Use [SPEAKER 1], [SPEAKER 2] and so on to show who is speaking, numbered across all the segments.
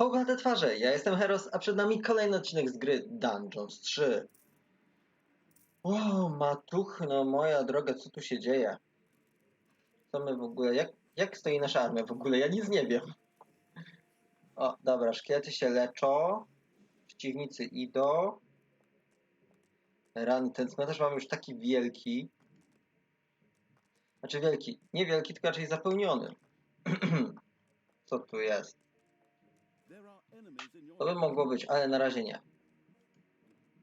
[SPEAKER 1] Pogłade twarze, ja jestem Heros, a przed nami kolejny odcinek z gry Dungeons 3. O, matuchno, moja droga, co tu się dzieje? Co my w ogóle, jak, jak stoi nasza armia w ogóle? Ja nic nie wiem. O, dobra, szkielety się leczą, przeciwnicy idą. Rany, ten cmentarz mamy już taki wielki. Znaczy wielki, nie wielki, tylko raczej zapełniony. co tu jest? To by mogło być, ale na razie nie.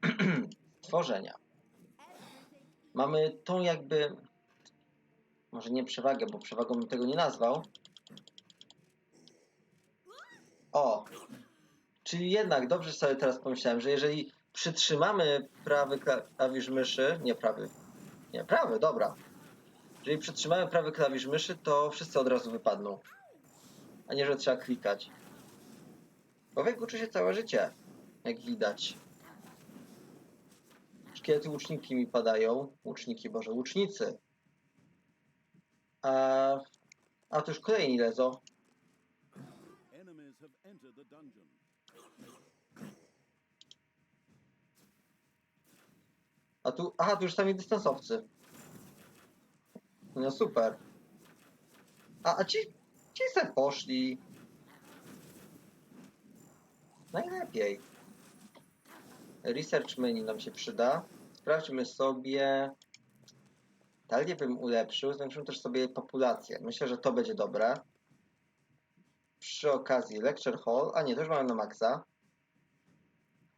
[SPEAKER 1] Stworzenia. Mamy tą jakby, może nie przewagę, bo przewagą bym tego nie nazwał. O, czyli jednak dobrze sobie teraz pomyślałem, że jeżeli przytrzymamy prawy klawisz myszy, nie prawy, nie prawy, dobra. Jeżeli przytrzymamy prawy klawisz myszy, to wszyscy od razu wypadną. A nie, że trzeba klikać. Człowiek uczy się całe życie, jak widać. Szkielety łuczniki mi padają. Łuczniki, boże, łucznicy. A, a to już kolejni
[SPEAKER 2] dungeon.
[SPEAKER 1] A tu, aha, tu już sami dystansowcy. No super. A, a ci, ci se poszli. Najlepiej. Research menu nam się przyda. Sprawdźmy sobie. Talię bym ulepszył. Zwiększymy też sobie populację. Myślę, że to będzie dobre. Przy okazji Lecture Hall. A nie, to już mamy na maksa.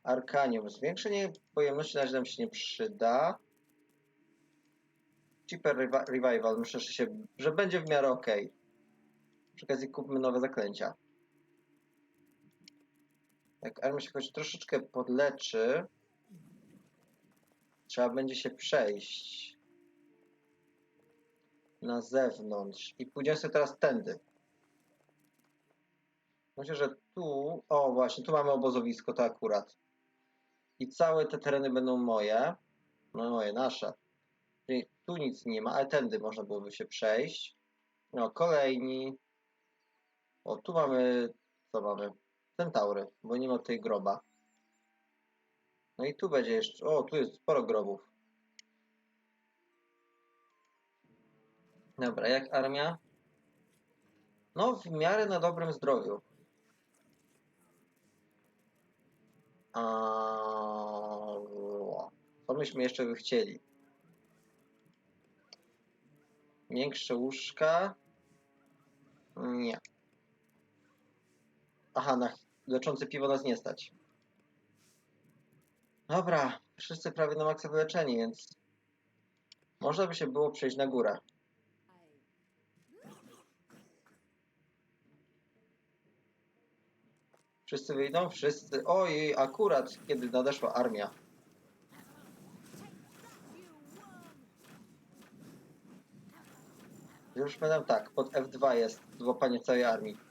[SPEAKER 1] Arkanium. Zwiększenie pojemności na razie nam się nie przyda. Cheaper revi- Revival. Myślę, że, się, że będzie w miarę ok. Przy okazji kupmy nowe zaklęcia. Jak armia się choć troszeczkę podleczy, trzeba będzie się przejść na zewnątrz. I pójdziemy sobie teraz tędy. Myślę, że tu... O, właśnie, tu mamy obozowisko, to akurat. I całe te tereny będą moje. No moje, nasze. Czyli tu nic nie ma, ale tędy można byłoby się przejść. No, kolejni. O, tu mamy... Co mamy? Centaury, bo nie ma tutaj groba. No i tu będzie jeszcze... O, tu jest sporo grobów. Dobra, jak armia? No, w miarę na dobrym zdrowiu. A... Co myśmy jeszcze by chcieli? Większe łóżka? Nie. Aha, na leczące piwo nas nie stać. Dobra, wszyscy prawie na maksa wyleczeni, więc można by się było przejść na górę. Wszyscy wyjdą? Wszyscy. Ojej, akurat kiedy nadeszła armia. Już będę tak, pod F2 jest złapanie całej armii.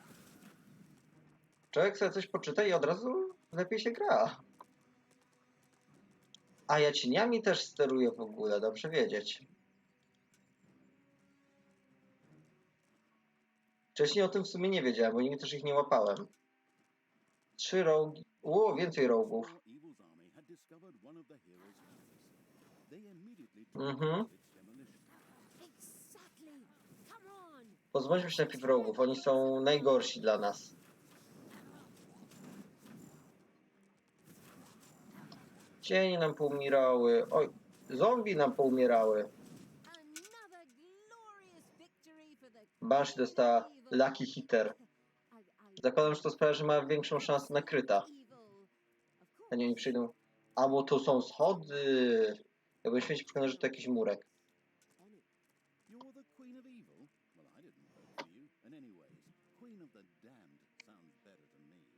[SPEAKER 1] Człowiek sobie coś poczyta i od razu lepiej się gra. A ja cieniami też steruję w ogóle, dobrze wiedzieć. Wcześniej o tym w sumie nie wiedziałem, bo nigdy też ich nie łapałem. Trzy rogi. Ło, więcej rogów. Mhm. Pozbądźmy się najpierw rogów, oni są najgorsi dla nas. Cienie nam poumierały. Oj, zombie nam poumierały. Banshee dostała Lucky Hitter. Zakładam, że to sprawia, że ma większą szansę na kryta. A nie, oni przyjdą. A, bo to są schody. Ja bym święcie przekonany, że to jakiś murek.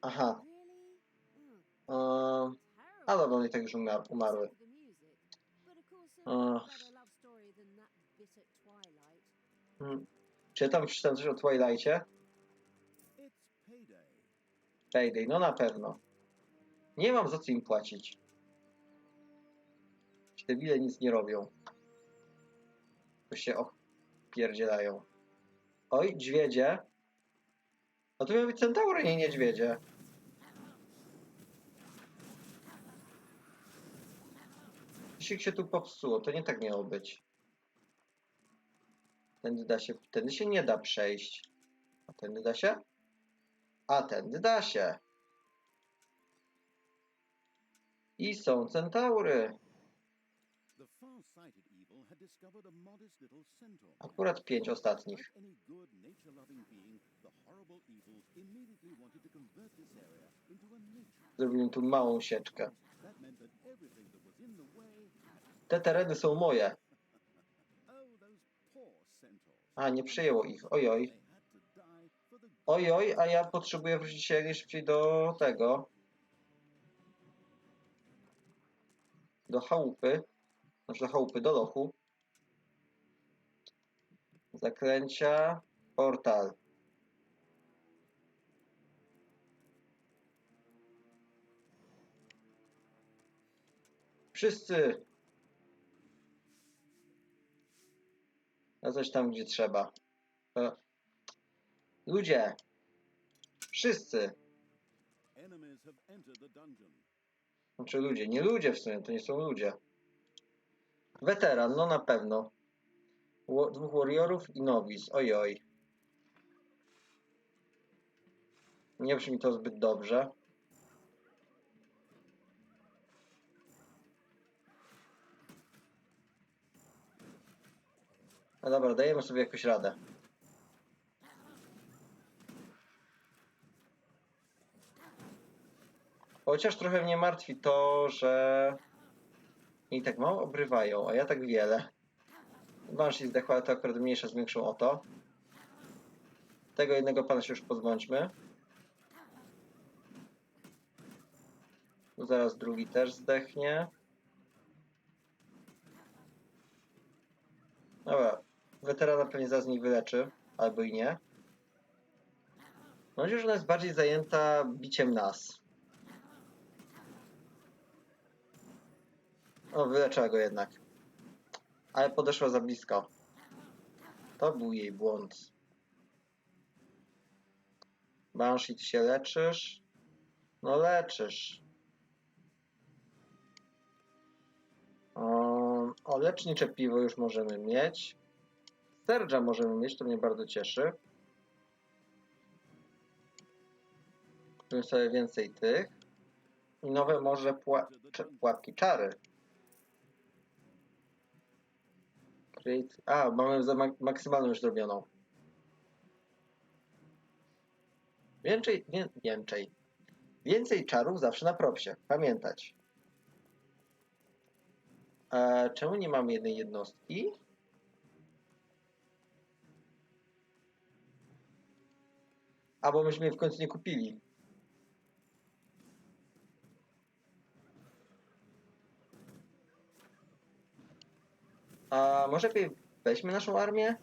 [SPEAKER 1] Aha. Um, a dobra, one i tak już umar umarły. Hmm. Czy tam przeczytałem coś o Twilightie?
[SPEAKER 2] Payday.
[SPEAKER 1] No na pewno. Nie mam za co im płacić. Ci debile nic nie robią. To się opierdzielają. Oj, dźwiedzie. A to miały być centaury, nie niedźwiedzie. Coś się tu popsuło, to nie tak miało być. Tędy da się, tędy się nie da przejść. A tędy da się? A tędy da się. I są centaury. Akurat pięć ostatnich.
[SPEAKER 2] Like any good nature-loving
[SPEAKER 1] Te tereny są moje. A, nie przyjęło ich. Ojoj. Ojoj, a ja potrzebuję wrócić się jak najszybciej do tego. Do chałupy. Znaczy do chałupy, do lochu. Zaklęcia. Portal. Wszyscy! Coś tam, gdzie trzeba. E, Ludzie! Wszyscy! Znaczy ludzie, nie ludzie w sumie, to nie są ludzie. Weteran, no na pewno. Dwóch warriorów i nowiz, ojoj. Nie brzmi to zbyt dobrze. No dobra, dajemy sobie jakoś radę. Chociaż trochę mnie martwi to, że i tak mało obrywają, a ja tak wiele. Banshee zdechła, to akurat mniejsza z większą o to. Tego jednego pana się już pozbądźmy. Zaraz drugi też zdechnie. Dobra, weterana pewnie zaraz nich wyleczy, albo i nie. Mam nadzieję, że ona jest bardziej zajęta biciem nas. O, wyleczyła go jednak. Ale podeszła za blisko. To był jej błąd. Banshee, ty się leczysz? No leczysz. O, o, lecznicze piwo już możemy mieć. Serża możemy mieć, to mnie bardzo cieszy. Kupimy sobie więcej tych. I nowe może pła pułapki czary. Create... A, mamy za mak maksymalną już zrobioną. Więcej, wię więcej. Więcej czarów zawsze na propsie. Pamiętać. E, czemu nie mamy jednej jednostki? A, bo myśmy jej w końcu nie kupili. A może lepiej weźmy naszą armię?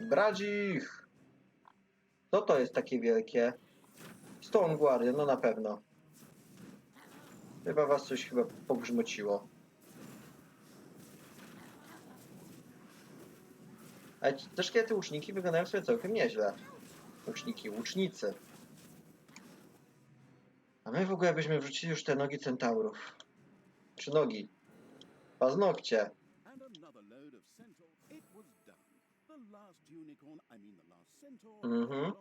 [SPEAKER 1] Brać ich! Co to jest takie wielkie? Stone Guardian, no na pewno. Chyba was coś chyba pogrzmociło. Ale ci- te łuczniki wyglądają sobie całkiem nieźle. Łuczniki, łucznicy. A my w ogóle byśmy wrzucili już te nogi centaurów. Czy nogi? Paznokcie. Mhm.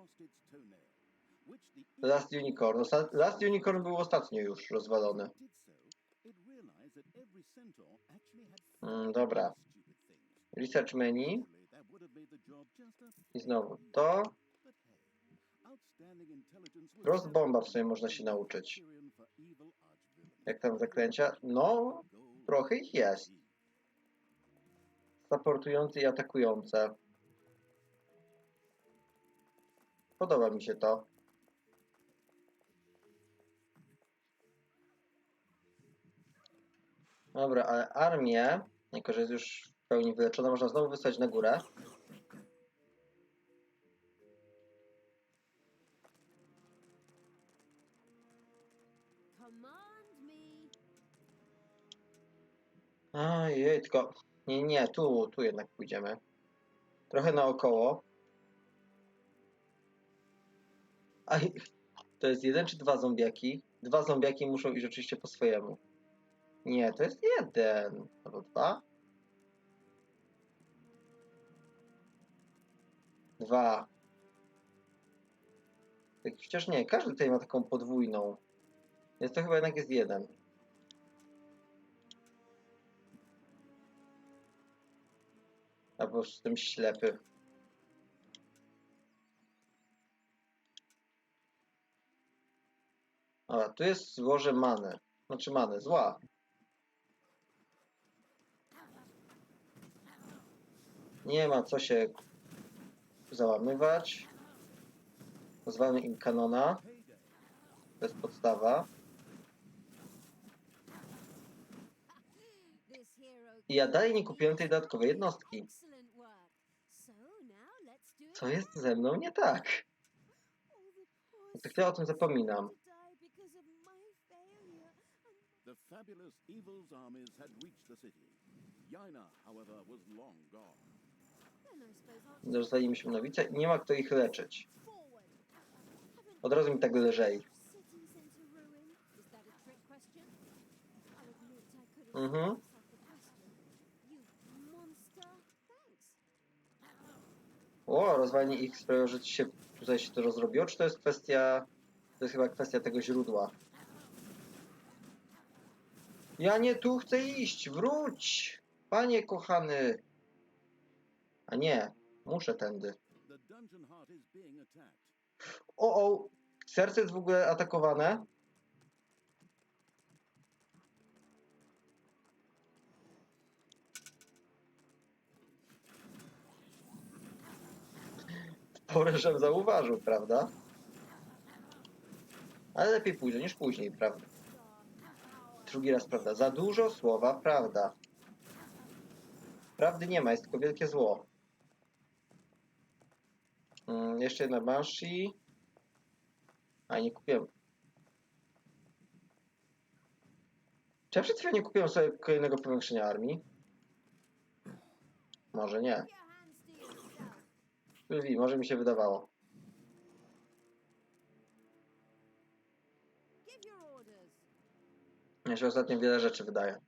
[SPEAKER 1] Last Unicorn. Last Unicorn był ostatnio już rozwalony. Mm, dobra. Research menu. I znowu to.
[SPEAKER 2] But hey, outstanding intelligence was
[SPEAKER 1] Frost
[SPEAKER 2] never
[SPEAKER 1] bomba w sumie można się nauczyć. Jak tam zaklęcia? No, trochę ich jest. Supportujące i atakujące. Podoba mi się to. Dobra, ale armię, jako że jest już w pełni wyleczona, można znowu wysłać na górę. Tylko... Nie, nie, tu, tu jednak pójdziemy. Trochę naokoło. A to jest jeden czy dwa zombiaki? Dwa zombiaki muszą iść oczywiście po swojemu. Nie, to jest jeden. Albo dwa. Dwa. Tak, Chociaż nie, każdy tutaj ma taką podwójną. Więc to chyba jednak jest jeden. Albo jestem ślepy. A, tu jest złoże many. Znaczy many, zła. Nie ma co się załamywać. Pozwalmy im kanona. To jest podstawa. I ja dalej nie kupiłem tej dodatkowej jednostki. Co jest ze mną nie tak?
[SPEAKER 3] Poor
[SPEAKER 1] Tak ja o tym zapominam.
[SPEAKER 2] The fabulous evil's armies had reached the city. Yaina, however, was long gone.
[SPEAKER 3] then I suppose I'll
[SPEAKER 1] Rozwalimy się nowice i nie ma kto ich leczyć. Od razu mi tak lżej.
[SPEAKER 3] cities
[SPEAKER 1] O, rozwalenie ich sprawiło, że ci się tutaj się to rozrobiło, czy to jest kwestia... To jest chyba kwestia tego źródła. Ja nie tu chcę iść, wróć! Panie kochany! A nie, muszę tędy. O, o! Serce jest w ogóle atakowane. Porę, żem zauważył, prawda? Ale lepiej później niż później, prawda? Drugi raz, prawda? Za dużo słowa, prawda? Prawdy nie ma, jest tylko wielkie zło. Mm, jeszcze jedna Banshee. A, nie kupiłem. Czy ja przed chwilą nie kupiłem sobie kolejnego powiększenia armii? Może nie. Lwi, może mi się wydawało. Ja się ostatnio wiele rzeczy wydaje.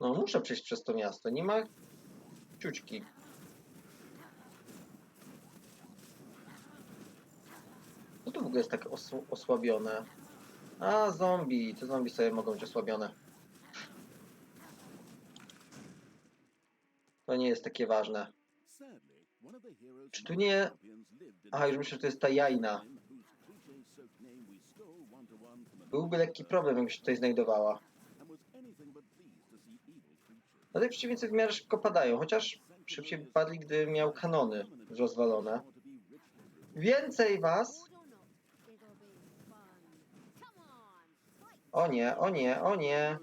[SPEAKER 1] No, muszę przejść przez to miasto. Nie ma ciućki. Co tu w ogóle jest tak osł- osłabione? A, zombie. Te zombie sobie mogą być osłabione. To nie jest takie ważne.
[SPEAKER 2] Sadly,
[SPEAKER 1] Czy tu nie... Aha, już myślę, że to jest ta jajna. Byłby lekki problem, jakby się tutaj znajdowała. No te przeciwnicy w miarę szybko padają, chociaż szybciej padli, gdy miał kanony rozwalone. Więcej was! O nie, o nie, o nie.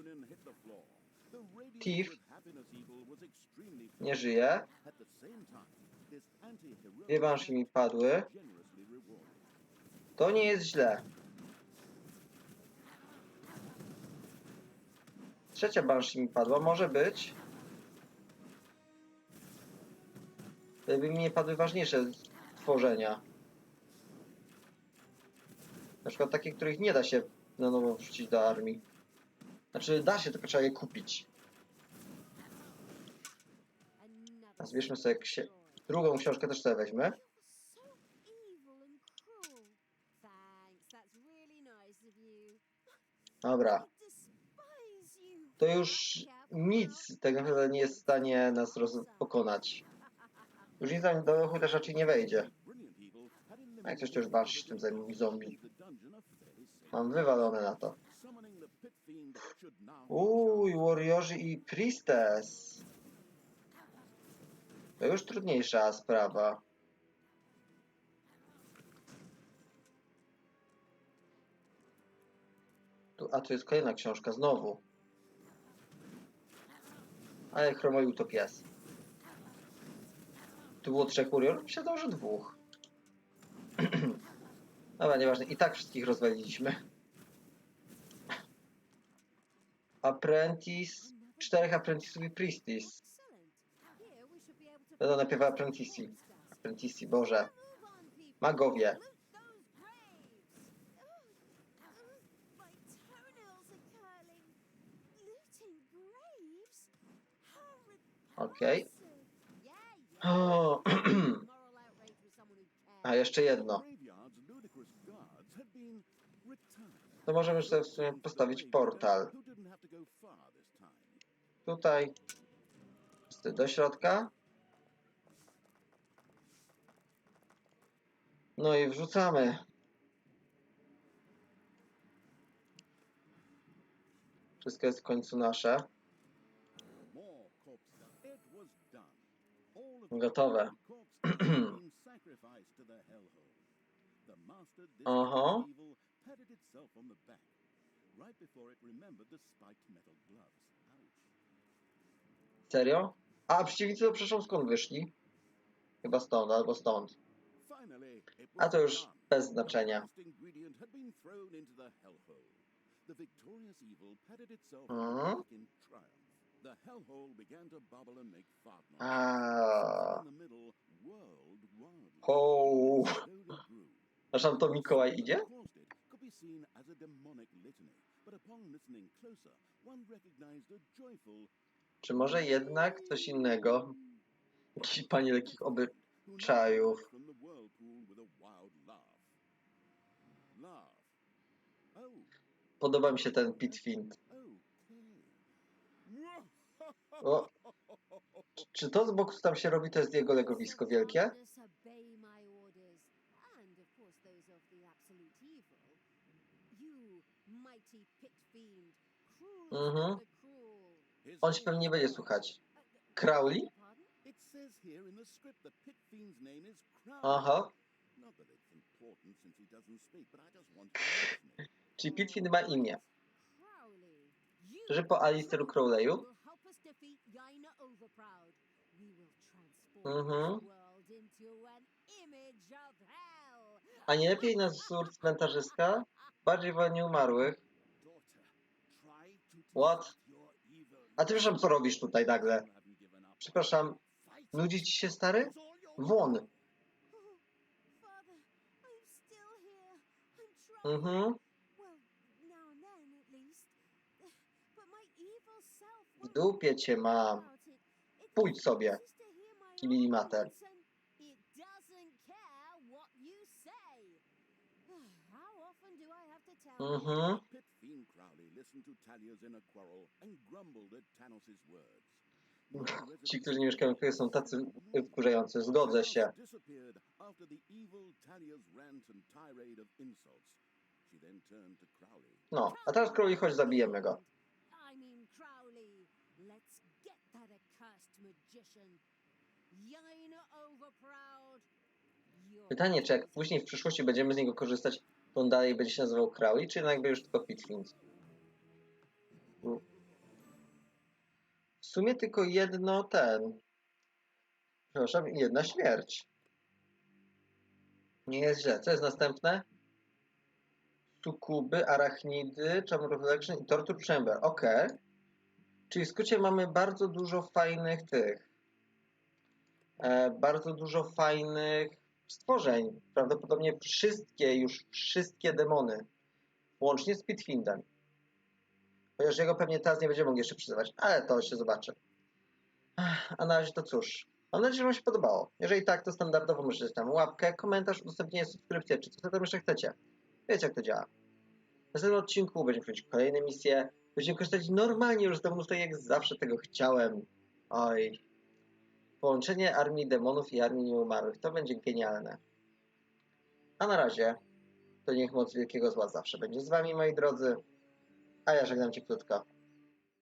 [SPEAKER 2] Extremely
[SPEAKER 1] Nie żyje. Dwie banshee mi padły. To nie jest źle. Trzecia banshee mi padła, może być. Gdyby mi nie padły ważniejsze stworzenia. Na przykład takie, których nie da się na nowo wrzucić do armii. Znaczy da się, tylko trzeba je kupić. Zbierzmy sobie ksi-
[SPEAKER 3] story.
[SPEAKER 1] Drugą książkę też sobie
[SPEAKER 3] you.
[SPEAKER 1] Dobra. To już nic tak naprawdę nie jest w stanie nas pokonać. Już nic do ruchu też raczej nie wejdzie. A jak coś to już walczyć tym zajmą zombie. Mam wywalone na to. Uj, warriorzy i priestess. To już trudniejsza sprawa. Tu, a tu jest kolejna książka znowu. Ale chromoił to pies. Tu było trzech warriorów? Myślałem, że dwóch. Dobra, nieważne. I tak wszystkich rozwaliliśmy. Apprentice. Czterech apprentice'ów i priestess. No
[SPEAKER 3] napiewa
[SPEAKER 1] Apprentici. Apprentici, Boże. Magowie. Okej.
[SPEAKER 3] Okay.
[SPEAKER 1] A jeszcze jedno. To możemy jeszcze w sumie postawić portal. Tutaj do środka. No i wrzucamy. Wszystko jest w końcu nasze. Gotowe.
[SPEAKER 2] Ouch.
[SPEAKER 1] Serio? A przeciwnicy to przecież skąd wyszli? Chyba stąd, albo stąd. A to już bez znaczenia. Mhm. A.
[SPEAKER 2] Grew.
[SPEAKER 1] Aż tam to Mikołaj idzie? Czy może jednak coś innego? Jakiś panie takich oby... Czajów. Podoba mi się ten Pitfind.
[SPEAKER 2] okay.
[SPEAKER 1] O, czy to z boku tam się robi, to jest jego legowisko wielkie? Mhm. On się pewnie nie będzie słuchać. Crowley?
[SPEAKER 2] In the script the pit fiend's name is.
[SPEAKER 1] Aha.
[SPEAKER 2] Not that it's important since he doesn't speak, but I just want to mention it.
[SPEAKER 1] Czyli ma imię. Że po Alistair Crowley'u? Mhm. A nie lepiej na wzór cmentarzyska? Bardziej
[SPEAKER 2] try to
[SPEAKER 1] What? A ty przepraszam, co robisz tutaj nagle? Przepraszam. Nudzi ci się stary? Won! Mhm. W dupie cię mam. Pójdź sobie. Kibili mater. Mhm.
[SPEAKER 2] Fiend Crowley listened to Talia's inner quarrel and grumbled at Tanos' words.
[SPEAKER 1] Ci, którzy nie mieszkają w Kryju, są tacy wkurzający. Zgodzę się. No, a teraz Crowley, chodź zabijemy go. Pytanie, czy jak później w przyszłości będziemy z niego korzystać, to on dalej będzie się nazywał Crowley, czy jednak już tylko Pitfind? Sumie tylko jedno ten. Przepraszam, jedna śmierć. Nie jest źle. Co jest następne? Sukuby, arachnidy, Chamber of Election i Torture Chamber. Ok. Czyli w skrócie mamy bardzo dużo fajnych tych. E, bardzo dużo fajnych stworzeń. Prawdopodobnie wszystkie, już wszystkie demony. Łącznie z Pitfindem. Chociaż jego pewnie teraz nie będziemy mogli jeszcze przyzywać, ale to się zobaczy. A na razie to cóż. Mam nadzieję, że Wam się podobało. Jeżeli tak, to standardowo możecie tam łapkę, komentarz, udostępnienie, subskrypcję, czy co tam jeszcze chcecie. Wiecie, jak to działa. W następnym odcinku będziemy w kolejne misje. Będziemy korzystać normalnie już z demonów, tak jak zawsze tego chciałem. Oj. Połączenie armii demonów i armii nieumarłych. To będzie genialne. A na razie, to niech moc wielkiego zła zawsze będzie z wami, moi drodzy. A ja żegnam cię krótko.